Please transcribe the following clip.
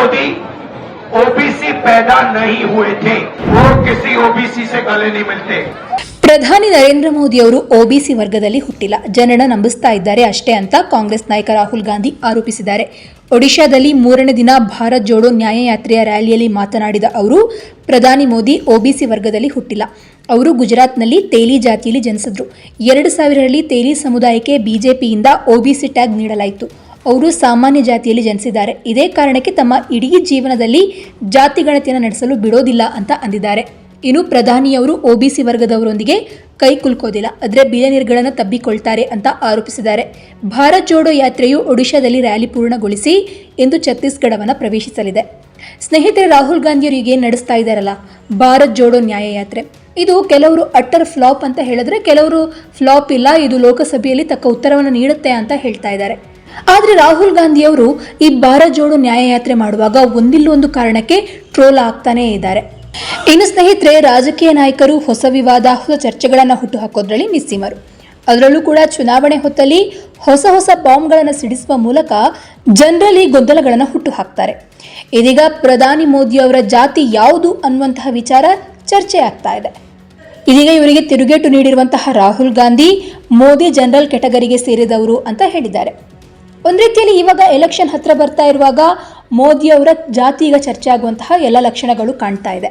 Modi OBC पैदा नहीं हुए थे वो किसी ओबीसी से गले नहीं मिलते ಪ್ರಧಾನಿ ನರೇಂದ್ರ ಮೋದಿ ಅವರು ಒಬಿಸಿ ವರ್ಗದಲ್ಲಿ ಹುಟ್ಟಿಲ್ಲ ಜನರನ್ನ ನಂಬಿಸ್ತಾ ಇದ್ದಾರೆ ಅಷ್ಟೇ ಅಂತ ಕಾಂಗ್ರೆಸ್ ನಾಯಕ ರಾಹುಲ್ ಗಾಂಧಿ ಆರೋಪಿಸಿದ್ದಾರೆ ಒಡಿಶಾದಲ್ಲಿ ಮೂರನೇ ದಿನ ಭಾರತ್ ಜೋಡೋ ನ್ಯಾಯಯಾತ್ರೆಯ ರ್ಯಾಲಿಯಲ್ಲಿ ಮಾತನಾಡಿದ ಅವರು ಪ್ರಧಾನಿ ಮೋದಿ ಒಬಿಸಿ ವರ್ಗದಲ್ಲಿ ಹುಟ್ಟಿಲ್ಲ ಅವರು ಗುಜರಾತ್ನಲ್ಲಿ ತೇಲಿ ಜಾತಿಯಲ್ಲಿ ಜನಿಸಿದ್ರು ಎರಡು ಸಾವಿರರಲ್ಲಿ ತೇಲಿ ಸಮುದಾಯಕ್ಕೆ ಬಿಜೆಪಿಯಿಂದ ಒಬಿಸಿ ಟ್ಯಾಗ್ ನೀಡಲಾಯಿತು ಅವರು ಸಾಮಾನ್ಯ ಜಾತಿಯಲ್ಲಿ ಜನಿಸಿದ್ದಾರೆ. ಇದೇ ಕಾರಣಕ್ಕೆ ತಮ್ಮ ಇಡೀ ಜೀವನದಲ್ಲಿ ಜಾತಿ ಗಣತಿಯನ್ನು ನಡೆಸಲು ಬಿಡೋದಿಲ್ಲ ಅಂತ ಅಂದಿದ್ದಾರೆ. ಇನ್ನು ಪ್ರಧಾನಿಯವರು ಒಬಿಸಿ ವರ್ಗದವರೊಂದಿಗೆ ಕೈ ಕುಲ್ಕೋದಿಲ್ಲ. ಆದರೆ ಬಿಲಿಯನಿಯರ್ಗಳನ್ನು ತಬ್ಬಿಕೊಳ್ತಾರೆ ಅಂತ ಆರೋಪಿಸಿದ್ದಾರೆ. ಭಾರತ್ ಜೋಡೋ ಯಾತ್ರೆಯು ಒಡಿಶಾದಲ್ಲಿ ರ್ಯಾಲಿ ಪೂರ್ಣಗೊಳಿಸಿ ಎಂದು ಛತ್ತೀಸ್ಗಢವನ್ನು ಪ್ರವೇಶಿಸಲಿದೆ. ಸ್ನೇಹಿತರೆ, ರಾಹುಲ್ ಗಾಂಧಿಯವರಿಗೆ ನಡೆಸ್ತಾ ಇದ್ದಾರಲ್ಲ, ಭಾರತ್ ಜೋಡೋ ನ್ಯಾಯ ಯಾತ್ರೆ ಇದು ಕೆಲವರು ಅಟ್ಟರ್ ಫ್ಲಾಪ್ ಅಂತ ಹೇಳಿದ್ರೆ, ಕೆಲವರು ಫ್ಲಾಪ್ ಇಲ್ಲ, ಇದು ಲೋಕಸಭೆಯಲ್ಲಿ ತಕ್ಕ ಉತ್ತರವನ್ನು ನೀಡುತ್ತೆ ಅಂತ ಹೇಳ್ತಾ ಇದ್ದಾರೆ. ಆದರೆ ರಾಹುಲ್ ಗಾಂಧಿಯವರು ಈ ಭಾರತ್ ಜೋಡು ನ್ಯಾಯಯಾತ್ರೆ ಮಾಡುವಾಗ ಒಂದಿಲ್ಲೊಂದು ಕಾರಣಕ್ಕೆ ಟ್ರೋಲ್ ಆಗ್ತಾನೇ ಇದ್ದಾರೆ. ಇನ್ನು ಸ್ನೇಹಿತರೆ, ರಾಜಕೀಯ ನಾಯಕರು ಹೊಸ ವಿವಾದ, ಹೊಸ ಚರ್ಚೆಗಳನ್ನು ಹುಟ್ಟುಹಾಕೋದ್ರಲ್ಲಿ ನಿಸ್ಸೀಮರು ಅದರಲ್ಲೂ ಕೂಡ ಚುನಾವಣೆ ಹೊತ್ತಲ್ಲಿ ಹೊಸ ಹೊಸ ಬಾಂಬ್ಗಳನ್ನು ಸಿಡಿಸುವ ಮೂಲಕ ಜನರಲ್ಲಿ ಗೊಂದಲಗಳನ್ನು ಹುಟ್ಟು ಹಾಕ್ತಾರೆ ಇದೀಗ ಪ್ರಧಾನಿ ಮೋದಿ ಅವರ ಜಾತಿ ಯಾವುದು ಅನ್ನುವಂತಹ ವಿಚಾರ ಚರ್ಚೆ ಆಗ್ತಾ ಇದೆ. ಇದೀಗ ಇವರಿಗೆ ತಿರುಗೇಟು ನೀಡಿರುವಂತಹ ರಾಹುಲ್ ಗಾಂಧಿ ಮೋದಿ ಜನರಲ್ ಕೆಟಗರಿಗೆ ಸೇರಿದವರು ಅಂತ ಹೇಳಿದ್ದಾರೆ. ಒಂದು ರೀತಿಯಲ್ಲಿ ಇವಾಗ ಎಲೆಕ್ಷನ್ ಹತ್ರ ಬರ್ತಾ ಇರುವಾಗ ಮೋದಿಯವರ ಜಾತಿ ಈಗ ಚರ್ಚೆ ಆಗುವಂತಹ ಎಲ್ಲ ಲಕ್ಷಣಗಳು ಕಾಣ್ತಾ ಇದೆ.